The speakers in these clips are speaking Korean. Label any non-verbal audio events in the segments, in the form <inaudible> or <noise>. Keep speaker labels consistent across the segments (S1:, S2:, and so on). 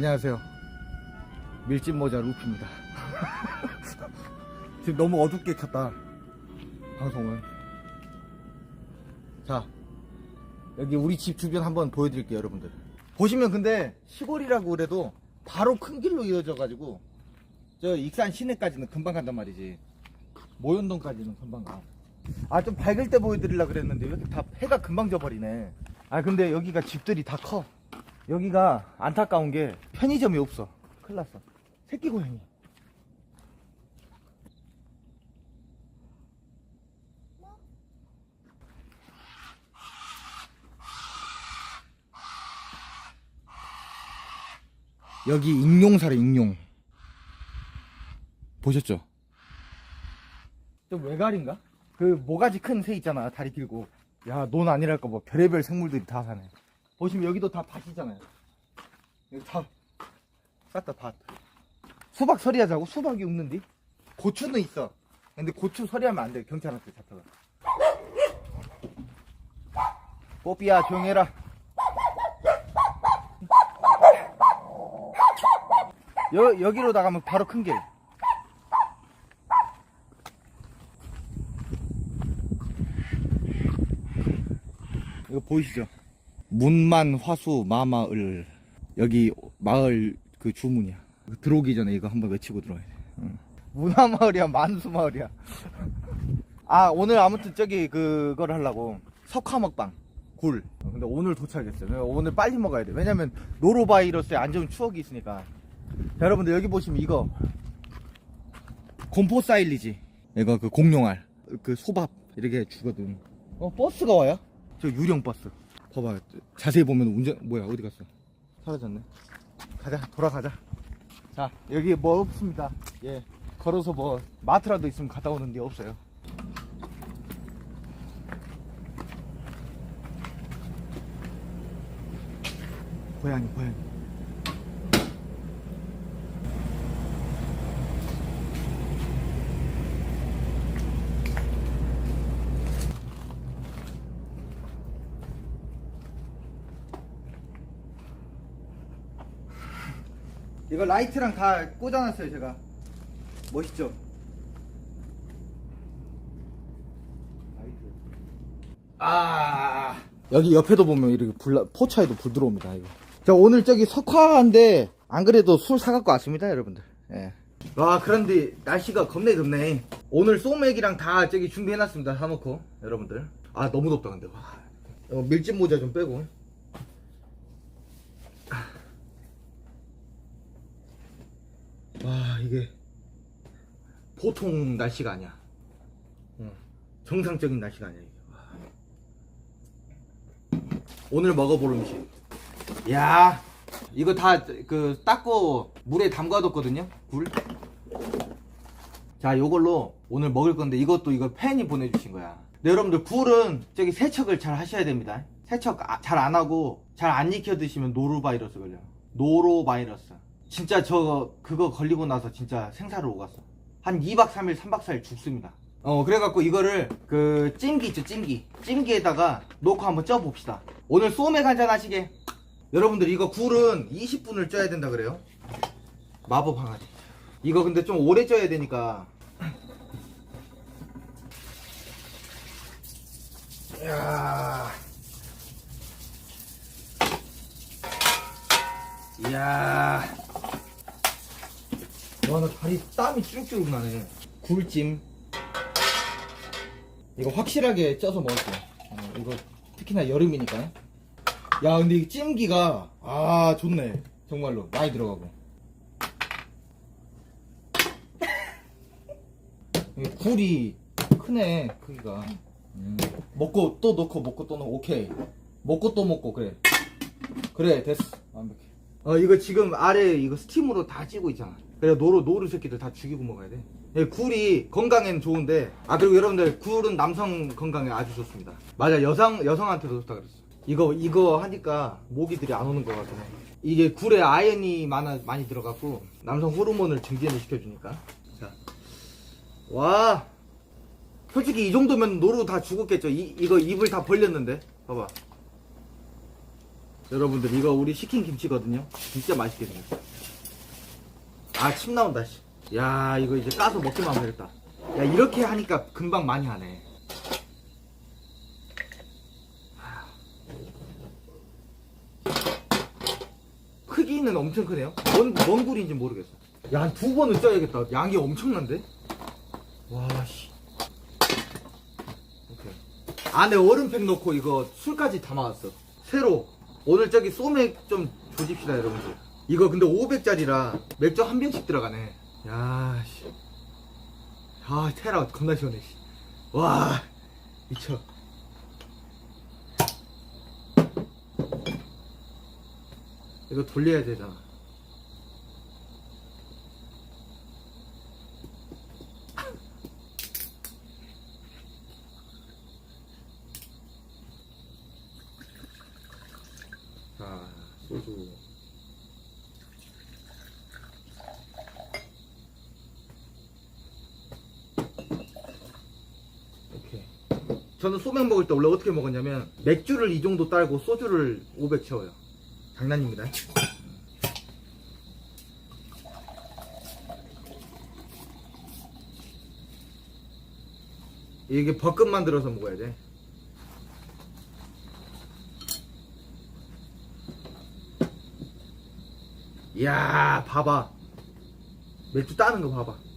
S1: 안녕하세요. 밀짚 모자 루피입니다. <laughs> 지금 너무 어둡게 켰다. 방송을. 자, 여기 우리 집 주변 한번 보여드릴게요, 여러분들. 보시면 근데 시골이라고 그래도 바로 큰 길로 이어져 가지고 저 익산 시내까지는 금방 간단 말이지. 모현동까지는 금방 가. 아, 좀 밝을 때 보여드리려 그랬는데 왜 이렇게 다 해가 금방 져버리네. 아, 근데 여기가 집들이 다 커. 여기가 안타까운 게 편의점이 없어. 큰일 났어. 새끼 고양이. 여기 익룡사래, 익룡. 보셨죠? 좀 외갈인가? 그 모가지 큰 새 있잖아, 다리 길고. 야, 논 아니랄까 뭐 별의별 생물들이 다 사네. 보시면 여기도 다 밭이잖아요. 여기 다, 싹다 밭. 수박 서리하자고? 수박이 없는데? 고추는 있어. 근데 고추 서리하면 안 돼. 경찰한테 잡혀가. 뽀삐야, 조용해라. 여, 여기로 나가면 바로 큰 길. 이거 보이시죠? 문만 화수 마마을 여기 마을 그 주문이야. 들어오기 전에 이거 한번 외치고 들어와야 돼. 응. 문화마을이야 만수마을이야. <laughs> 아 오늘 아무튼 저기 그걸 하려고 석화 먹방 굴. 어, 근데 오늘 도착했어요. 오늘 빨리 먹어야 돼. 왜냐면 노로바이러스에 안 좋은 추억이 있으니까. 자, 여러분들 여기 보시면 이거 곰포 사일리지. 이거 그 공룡알 그 소밥 이렇게 주거든. 어 버스가 와요? 저 유령 버스. 봐봐. 자세히 보면 운전 뭐야 어디 갔어? 사라졌네. 가자 돌아가자. 자 여기 뭐 없습니다. 예 걸어서 뭐 마트라도 있으면 갔다 오는데 없어요. 고양이 고양이. 이거 라이트랑 다 꽂아놨어요 제가. 멋있죠? 아. 여기 옆에도 보면 이렇게 불 포차에도 불 들어옵니다 이거. 자 오늘 저기 석화인데 안 그래도 술 사갖고 왔습니다 여러분들. 예. 와 그런데 날씨가 겁내 덥네 오늘 소맥이랑 다 저기 준비해놨습니다 사놓고 여러분들. 아 너무 덥다 근데. 와. 어, 밀짚 모자 좀 빼고 와 이게 보통 날씨가 아니야. 어, 정상적인 날씨가 아니야. 오늘 먹어볼 음식. 야 이거 다 그 닦고 물에 담가뒀거든요. 굴. 자 요걸로 오늘 먹을 건데 이것도 이거 팬이 보내주신 거야. 네, 여러분들 굴은 저기 세척을 잘 하셔야 됩니다. 세척 아, 잘안 하고 잘 안 익혀 드시면 노로바이러스 걸려. 요 노로바이러스. 진짜 저 그거 걸리고 나서 진짜 생사를 오갔어. 한 2박 3일, 3박 4일 죽습니다. 어 그래갖고 이거를 그 찜기 있죠 찜기 찜기에다가 놓고 한번 쪄 봅시다. 오늘 소맥 한잔 하시게. 여러분들 이거 굴은 20분을 쪄야 된다 그래요. 마법 항아리. 이거 근데 좀 오래 쪄야 되니까. 이야. 이야. 와, 나 다리 땀이 쭉쭉 나네. 굴찜. 이거 확실하게 쪄서 먹을게요. 어, 이거 특히나 여름이니까. 야, 근데 이 찜기가, 아, 좋네. 정말로. 많이 들어가고. 이 굴이 크네, 크기가. 음. 먹고 또 넣고 먹고 또 넣고, 오케이. 먹고 또 먹고, 그래. 그래, 됐어. 완벽해. 어, 이거 지금 아래 이거 스팀으로 다 찌고 있잖아. 그래, 노루, 노루 새끼들 다 죽이고 먹어야 돼. 예, 굴이 건강에는 좋은데, 아, 그리고 여러분들, 굴은 남성 건강에 아주 좋습니다. 맞아, 여성, 여성한테도 좋다 그랬어. 이거, 이거 하니까 모기들이 안 오는 것 같아. 이게 굴에 아연이 많아, 많이 들어갔고, 남성 호르몬을 증진을 시켜주니까. 자. 와. 솔직히 이 정도면 노루 다 죽었겠죠. 이, 이거 입을 다 벌렸는데. 봐봐. 여러분들 이거 우리 시킨 김치거든요. 진짜 맛있게 생겼어. 아 침 나온다. 씨. 야 이거 이제 까서 먹기만 하면 되겠다. 야 이렇게 하니까 금방 많이 하네. 크기는 엄청 크네요. 뭔, 뭔 굴인지 모르겠어. 야, 한 두 번은 쪄야겠다. 양이 엄청난데? 와, 씨. 오케이. 안에 얼음팩 넣고 이거 술까지 담아왔어. 새로. 오늘 저기 소맥 좀 조집시다, 여러분들. 이거 근데 500짜리라 맥주 한 병씩 들어가네. 야, 씨. 아, 테라 겁나 시원해, 씨. 와, 미쳐. 이거 돌려야 되잖아. 자, 소주. 오케이. 저는 소맥 먹을 때 원래 어떻게 먹었냐면 맥주를 이 정도 딸고 소주를 500 채워요. 장난입니다. 이게 버끝 만들어서 먹어야 돼. 이야, 봐봐. 맥주 따는 거 봐봐.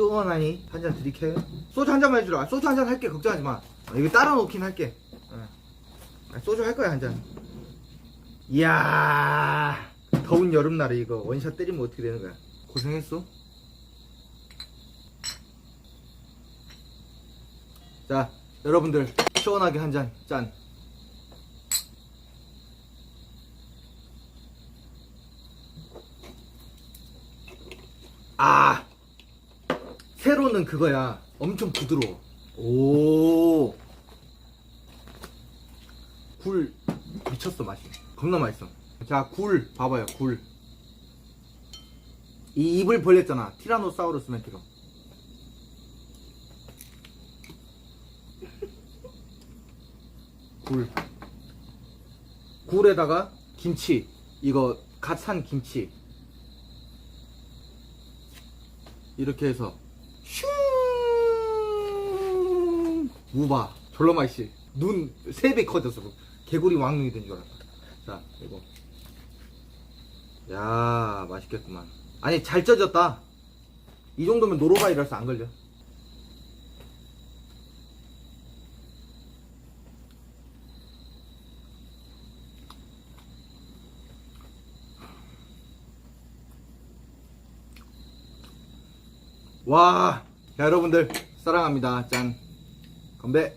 S1: 시원하니 한 잔 드리케. 소주 한 잔만 해주라. 소주 한 잔 할게. 걱정하지 마. 어, 이거 따라 놓긴 할게. 어. 아, 소주 할 거야 한 잔. 이야 더운 여름날에 이거 원샷 때리면 어떻게 되는 거야? 고생했어. 자 여러분들 시원하게 한 잔 짠. 아 세로는 그거야. 엄청 부드러워. 오. 굴 미쳤어 맛이. 겁나 맛있어. 자 굴. 봐봐요 굴 이 입을 벌렸잖아. 티라노사우루스 멘트로. 굴. 굴에다가 김치. 이거 갓 산 김치. 이렇게 해서 무바 졸라 맛있지. 눈세배 커졌어. 개구리 왕눈이 된 줄 알았다. 자 이거. 야 맛있겠구만. 아니 잘 쪄졌다. 이 정도면 노로바이러스 안 걸려. 와 자, 여러분들 사랑합니다. 짠 건배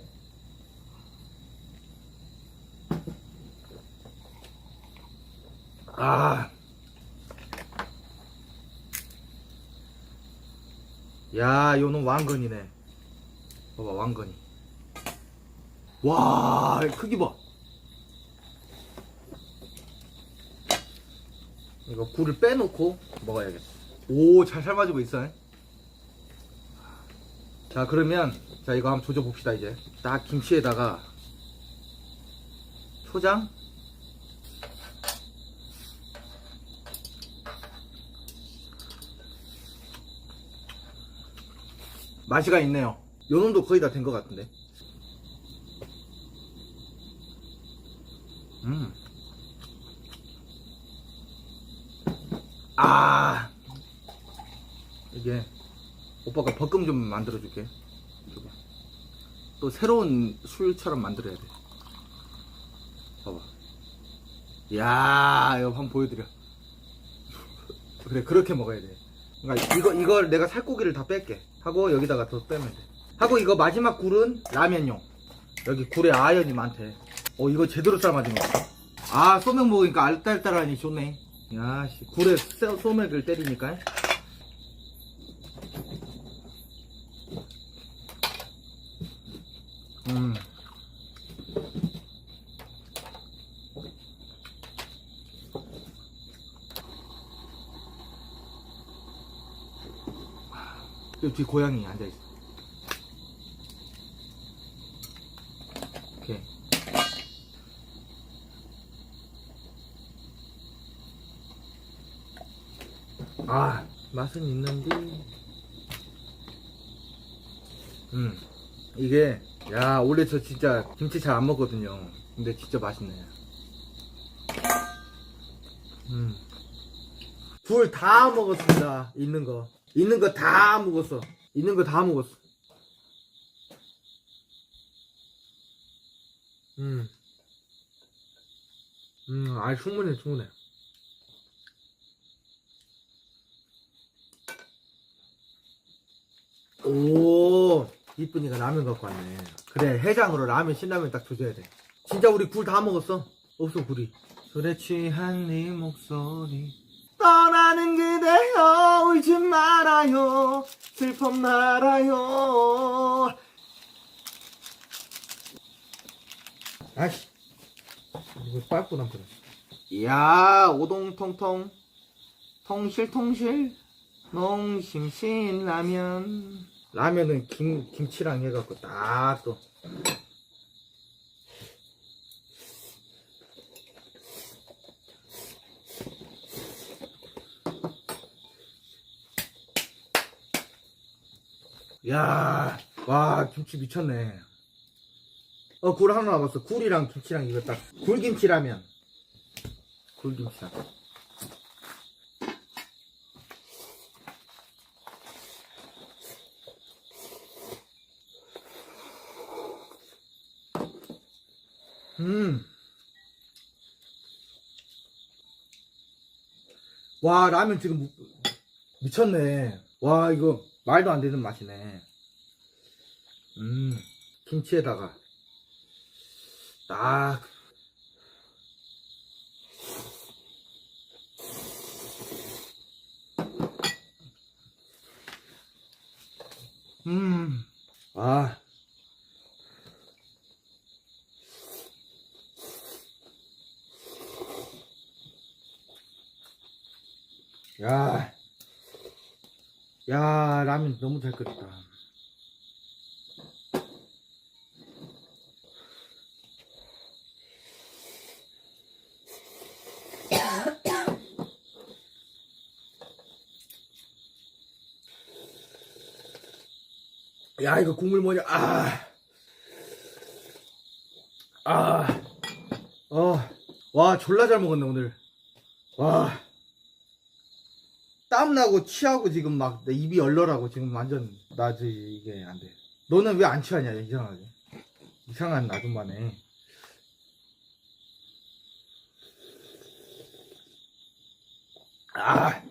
S1: 아. 야, 요놈 왕건이네. 봐봐, 왕건이. 와, 크기 봐. 이거 굴을 빼놓고 먹어야겠어. 오, 잘 삶아지고 있어. 자, 그러면, 자, 이거 한번 조져 봅시다, 이제. 딱 김치에다가, 초장, 맛이가 있네요. 요 놈도 거의 다 된 것 같은데. 음. 아. 이게 오빠가 버금 좀 만들어 줄게. 줘봐. 또 새로운 술처럼 만들어야 돼. 봐봐. 야, 이거 한번 보여드려. <laughs> 그래, 그렇게 먹어야 돼. 그러니까 이거 이걸 내가 살코기를 다 뺄게. 하고 여기다가 더 빼면 돼. 하고 이거 마지막 굴은 라면용. 여기 굴에 아연이 많대. 어 이거 제대로 삶아진 거. 아 소맥 먹으니까 알딸딸하니 좋네. 야 씨, 굴에 소- 소맥을 때리니까. 음. 뒤 고양이 앉아있어. 오케이. 아, 맛은 있는데. 음, 이게 야, 원래 저 진짜 김치 잘 안 먹거든요. 근데 진짜 맛있네요. 음. 굴 다 먹었습니다. 있는 거. 있는 거 다 먹었어. 있는 거 다 먹었어. 음. 음, 아, 충분해, 충분해. 오, 이쁜이가 라면 갖고 왔네. 그래, 해장으로 라면, 신라면 딱 조져야 돼. 진짜 우리 굴 다 먹었어. 없어, 굴이. 술에 취한 네 목소리. 떠나는 그대여, 울지 말아요. 슬픔 말아요. 아씨. 이거 빨고 남더라. 이야, 오동통통. 통실통실. 농심신 라면. 라면은 김, 김치랑 해갖고 딱 또. 야, 와, 김치 미쳤네. 어, 굴 하나 남았어. 굴이랑 김치랑 이거 딱. 굴김치라면. 굴김치라면. 음. 와, 라면 지금 무- 미쳤네. 와, 이거 말도 안 되는 맛이네. 음, 김치에다가 딱. 음, 아. 야, 야, 라면 너무 잘 끓였다. 야, 이거 국물 뭐냐, 아. 아. 어. 와, 졸라 잘 먹었네, 오늘. 와. 땀나고 취하고 지금 막내 입이 얼얼하고 지금 완전 나 지금 이게 안 돼. 너는 왜 안 취하냐 이상하게. 이상한 아줌마네. 아